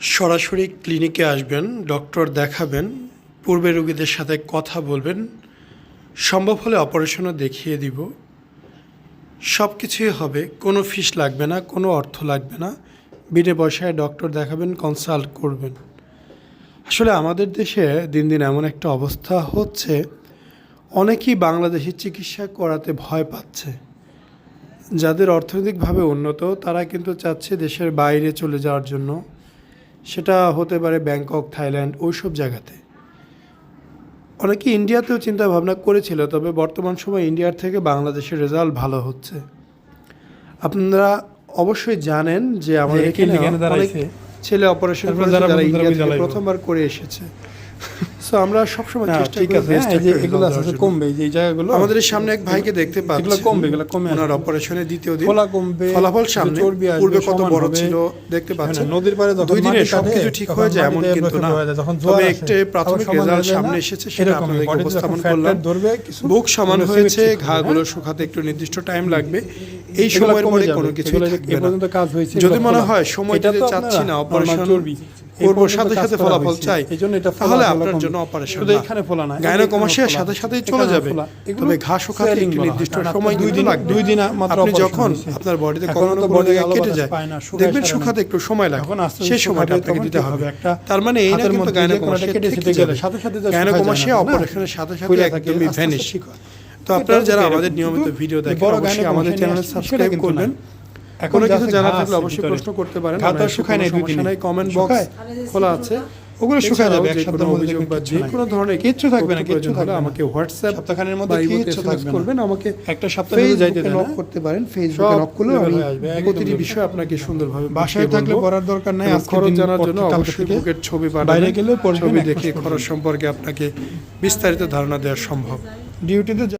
সরাসরি ক্লিনিকে আসবেন, ডক্টর দেখাবেন, পূর্বে রোগীদের সাথে কথা বলবেন, সম্ভব হলে অপারেশনও দেখিয়ে দিব। সব কিছুই হবে, কোনো ফিস লাগবে না, কোনো অর্থ লাগবে না। বিনে পয়সায় ডক্টর দেখাবেন, কনসাল্ট করবেন। আসলে আমাদের দেশে দিন দিন এমন একটা অবস্থা হচ্ছে, অনেকেই বাংলাদেশি চিকিৎসা করাতে ভয় পাচ্ছে। যাদের অর্থনৈতিকভাবে উন্নত, তারা কিন্তু চাচ্ছে দেশের বাইরে চলে যাওয়ার জন্য। সেটা হতে পারে ব্যাংকক থাইল্যান্ড ওইসব জায়গাতে। অনেকে ইন্ডিয়াতেও চিন্তা ভাবনা করেছিল তবে বর্তমান সময় ইন্ডিয়ার থেকে বাংলাদেশের রেজাল্ট ভালো হচ্ছে। আপনারা অবশ্যই জানেন যে আমাদের এখানে এখানে অনেক ছেলে অপারেশন যারা যারা ইন্ডিয়া থেকে প্রথমবার করে এসেছে। সো আমরা সবসময় চেষ্টা ঠিক আছে হ্যাঁ, যে এগুলো। কমবে যে জায়গাগুলো আমাদের সামনে এক ভাইকে দেখতে পাচ্ছি। এগুলো কমবে, এগুলো কমে। ওনার অপারেশনের দ্বিতীয় দিন। ফোলা কমবে, ফলাফল সামনে। পূর্বে কত বড় ছিল দেখতে হ্যাঁ, পাচ্ছেন? নদীর পাড়ে যখন দুই দিনে সবকিছু ঠিক হয়ে যায় এমন কিন্তু না। যখন তবে একটি প্রাথমিক রেজাল্ট সামনে এসেছে সেটা আপনাদেরকে উপস্থাপন করলাম। বুক সমান হয়েছে ঘাগুলো হ্যাঁ? শুকাতে একটু নির্দিষ্ট টাইম লাগবে। এই সময়ের পরে কোনো কিছু পর্যন্ত কাজ হয়েছে, যদি মনে হয় সময়টা দিতে চাচ্ছি না অপারেশন করব সাথে সাথে ফলাফল চাই। তাহলে আপনার জন্য অপারেশন শুধু এখানে ফোলা না, সাথে সাথেই চলে যাবে। তবে ঘা শুকাতে swelling একটি নির্দিষ্ট সময় দুই দিন- দুই দিন মাত্র আপনি যখন আপনার বডিতে কখনো কোনো জায়গায় কেটে যায় দেখবেন শুকাতে একটু সময় লাগে। সেই সময়টা আপনাকে দিতে হবে। তার মানে এই না কিন্তু কেটে গেলে। সাথে সাথে? অপারেশনের সাথে সাথে একদমই ভ্যানিশ। তো আপনারা যারা আমাদের নিয়মিত ভিডিও দেখেন অবশ্যই আমাদের চ্যানেলে সাবস্ক্রাইব করবেন। না। এখন এখন কিছু জানা থাকলে অবশ্যই প্রশ্ন করতে পারেন ঘা তো শুকায় নাই দুই দিনে। নাই কমেন্ট বক্স খোলা আছে। ওগুলো শুকায় যাবে, এক সপ্তাহের মধ্যে অভিযোগ বা যে কোনো ধরনের কিচ্ছু থাকবে না, কিচ্ছু থাকবে আমাকে হোয়াটসঅ্যাপ সপ্তাহখানের মধ্যে বা ইমোতে কিচ্ছু থাকবে করবেন আমাকে একটা সপ্তাহের মধ্যে যাইতে দেয় নক করতে পারেন ফেসবুকে সব নক করলে আমি হয়ে প্রতিটি বিষয় আপনাকে সুন্দরভাবে বাসায় থাকলে পড়ার দরকার নাই, এবং আজকের খরচ দিন জানার জন্য অবশ্যই বুকের ছবি পাঠাবেন বাইরে গেলেও পড়বেন, ছবি দেখে খরচ সম্পর্কে আপনাকে বিস্তারিত ধারণা দেওয়া সম্ভব ডিউটিতে